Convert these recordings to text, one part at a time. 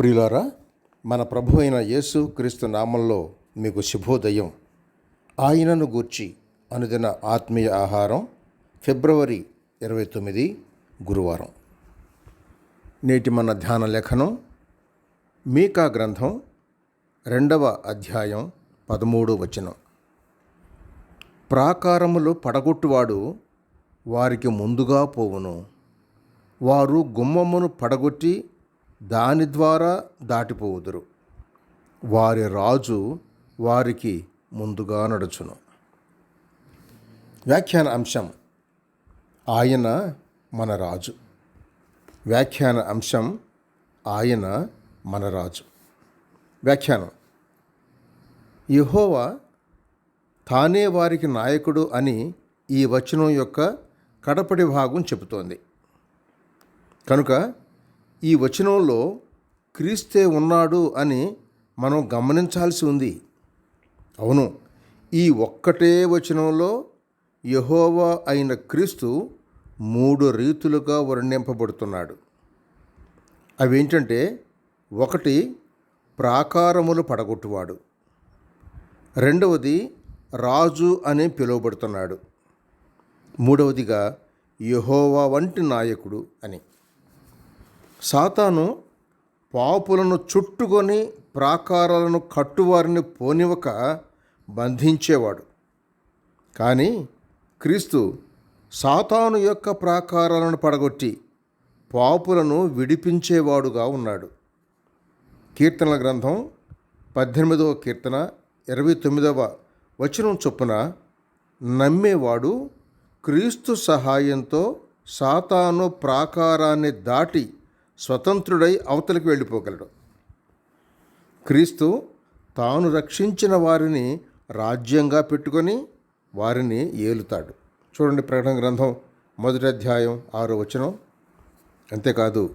ప్రియులారా మన ప్రభు అయిన యేసు క్రీస్తు నామంలో మీకు శుభోదయం. ఆయనను గూర్చి అనుదిన ఆత్మీయ ఆహారం ఫిబ్రవరి ఇరవై తొమ్మిది గురువారం. నేటి మన ధ్యాన లేఖనం మీకా గ్రంథం రెండవ అధ్యాయం పదమూడు వచనం. ప్రాకారములు పడగొట్టువాడు వారికి ముందుగా పోవును. వారు గుమ్మమును పడగొట్టి దాని ద్వారా దాటిపోవుదురు. వారి రాజు వారికి ముందుగా నడుచును. వ్యాఖ్యాన అంశం ఆయన మన రాజు. వ్యాఖ్యాన అంశం ఆయన మన రాజు. వ్యాఖ్యానం యహోవా తానే వారికి నాయకుడు అని ఈ వచనం యొక్క కడపటి భాగం చెబుతోంది. కనుక ఈ వచనంలో క్రీస్తే ఉన్నాడు అని మనం గమనించాల్సి ఉంది. అవును ఈ ఒక్కటే వచనంలో యహోవా అయిన క్రీస్తు మూడు రీతులుగా వర్ణింపబడుతున్నాడు. అవేంటంటే ఒకటి ప్రాకారములు పడగొట్టువాడు. రెండవది రాజు అని పిలువబడుతున్నాడు. మూడవదిగా యహోవా వంటి నాయకుడు అని. సాతాను పాపులను చుట్టుకొని ప్రాకారాలను కట్టువారిని పోనివక బంధించేవాడు. కానీ క్రీస్తు సాతాను యొక్క ప్రాకారాలను పడగొట్టి పాపులను విడిపించేవాడుగా ఉన్నాడు. కీర్తనల గ్రంథం పద్దెనిమిదవ కీర్తన ఇరవై తొమ్మిదవ వచనం చొప్పున నమ్మేవాడు క్రీస్తు సహాయంతో సాతాను ప్రాకారాన్ని దాటి స్వతంత్రుడై అవతలికి వెళ్ళిపోగలడు. క్రీస్తు తాను రక్షించిన వారిని రాజ్యంగా పెట్టుకొని వారిని ఏలుతాడు. చూడండి ప్రకటన గ్రంథం మొదటి అధ్యాయం ఆరో వచనం. అంతేకాదు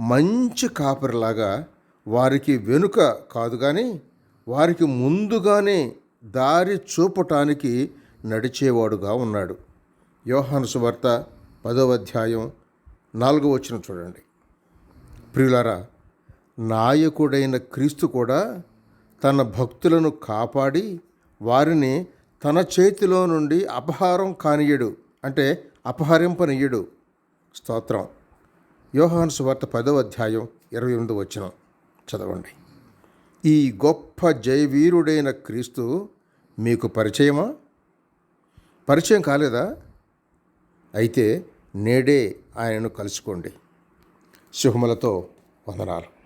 మంచి కాపరిలాగా వారికి వెనుక కాదు కానీ వారికి ముందుగానే దారి చూపటానికి నడిచేవాడుగా ఉన్నాడు. యోహాను సువార్త పదవ అధ్యాయం నాలుగో వచ్చిన చూడండి. ప్రియులారా నాయకుడైన క్రీస్తు కూడా తన భక్తులను కాపాడి వారిని తన చేతిలో నుండి అపహారం కానియడు అంటే అపహరింపనీయడు స్తోత్రం. యోహాను సువార్త పదవ అధ్యాయం ఇరవై ఎనిమిది వచ్చిన చదవండి. ఈ గొప్ప జయవీరుడైన క్రీస్తు మీకు పరిచయమా? పరిచయం కాలేదా? అయితే నేడే ఆయనను కలుసుకోండి. శుభములతో వందనాలు.